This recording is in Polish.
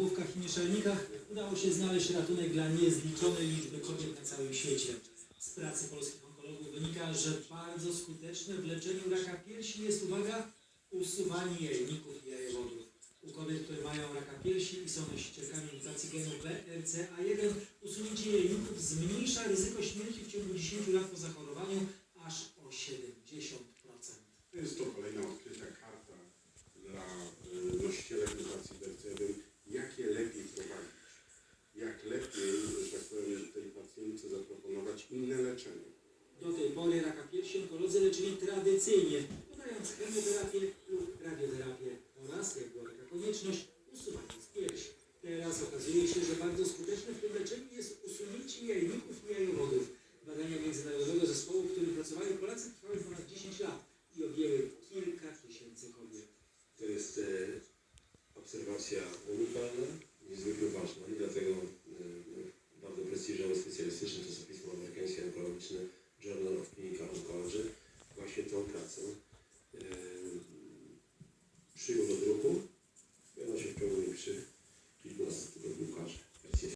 próbówkach i mieszalnikach udało się znaleźć ratunek dla niezliczonej liczby kobiet na całym świecie. Z pracy polskich onkologów wynika, że bardzo skuteczne w leczeniu raka piersi jest, uwaga, usuwanie jajników i jajowodów. U kobiet, które mają raka piersi i są nosicielkami mutacji genu BRCA1, usunięcie jajników zmniejsza ryzyko śmierci w ciągu 10 lat po zachorowaniu aż o 70%. Jest to Do tej pory raka piersi onkolodzy leczyli tradycyjnie, podając chemioterapię lub radioterapię oraz, jak była taka konieczność, usuwanie z piersi. Teraz okazuje się, że bardzo skuteczne w tym leczeniu jest usunięcie jajników i jajowodów. Badania międzynarodowego zespołu, w którym pracowali Polacy, trwały ponad 10 lat i objęły kilka tysięcy kobiet. To jest e, obserwacja unikalna, niezwykle ważna i dlatego e, bardzo prestiżowe specjalistyczne